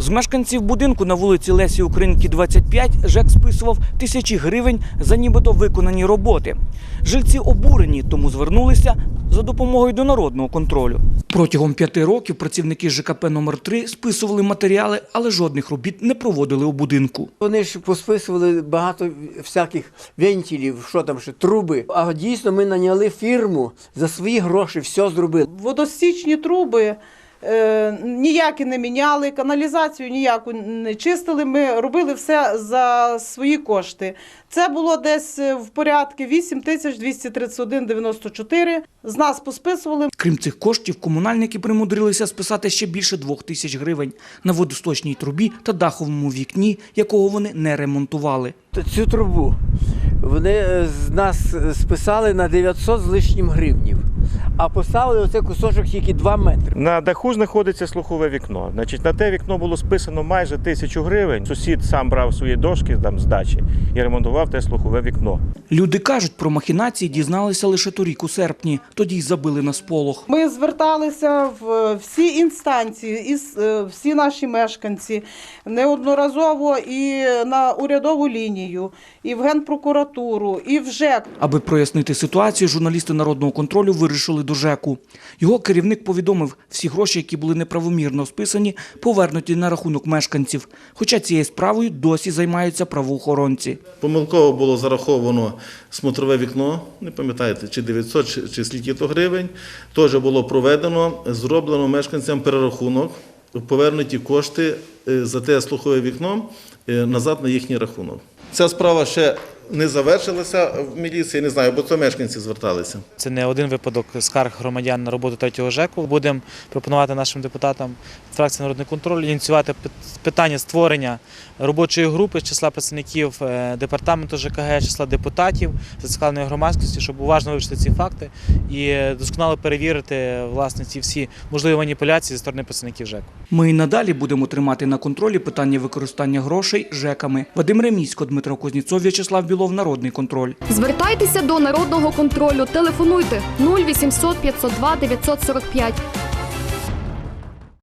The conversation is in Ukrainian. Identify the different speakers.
Speaker 1: З мешканців будинку на вулиці Лесі Українки, 25, ЖЕК списував тисячі гривень за нібито виконані роботи. Жильці обурені, тому звернулися за допомогою до народного контролю. Протягом п'яти років працівники ЖКП номер 3 списували матеріали, але жодних робіт не проводили у будинку.
Speaker 2: Вони ж посписували багато всяких вентилів, що там ще, труби. А дійсно ми наняли фірму за свої гроші, все зробили.
Speaker 3: водостічні труби ніякі не міняли, каналізацію ніяку не чистили. Ми робили все за свої кошти. Це було десь е, в порядку 8 тисяч 231,94. З нас посписували.
Speaker 1: Крім цих коштів, комунальники примудрилися списати ще більше двох тисяч гривень на водосточній трубі та даховому вікні, якого вони не ремонтували.
Speaker 2: Цю трубу вони е, з нас е, списали на 900 з лишнім гривнів, а поставили оцей кусочок тільки 2 метри.
Speaker 4: На даху знаходиться слухове вікно. Значить, на те вікно було списано майже тисячу гривень. Сусід сам брав свої дошки там з дачі і ремонтував те слухове вікно.
Speaker 1: Люди кажуть, про махінації дізналися лише торік у серпні, тоді й забили на сполох.
Speaker 3: Ми зверталися в всі інстанції, і е, всі наші мешканці неодноразово і на урядову лінію, і в Генпрокуратуру, і в ЖЕК.
Speaker 1: Аби прояснити ситуацію, журналісти народного контролю вирішили до ЖЕКу. Його керівник повідомив, всі гроші, які були неправомірно списані, повернуті на рахунок мешканців. Хоча цією справою досі займаються правоохоронці.
Speaker 5: Помилково було зараховано смотрове вікно, не пам'ятаєте, чи 900, чи, чи скільки то гривень. Теж було проведено, зроблено мешканцям перерахунок, повернуті кошти е, за те слухове вікно е, назад на їхній рахунок. Ця справа ще не завершилася в міліції, не знаю, бо це мешканці зверталися.
Speaker 6: Це не один випадок скарг громадян на роботу третього ЖЕКу. Будемо пропонувати нашим депутатам фракції народний контроль ініціювати пит- питання створення робочої групи з числа працівників е, департаменту ЖКГ, числа депутатів, зацікавленої громадськості, щоб уважно вивчити ці факти і досконало перевірити власне ці всі можливі маніпуляції зі сторони працівників ЖЕКу.
Speaker 1: Ми і надалі будемо тримати на контролі питання використання грошей ЖЕКами. Вадим Ремісько, Дмитро Кузнєцов, В'ячеслав Білов, Народний контроль.
Speaker 7: Звертайтеся до народного контролю. Телефонуйте 0800 502 945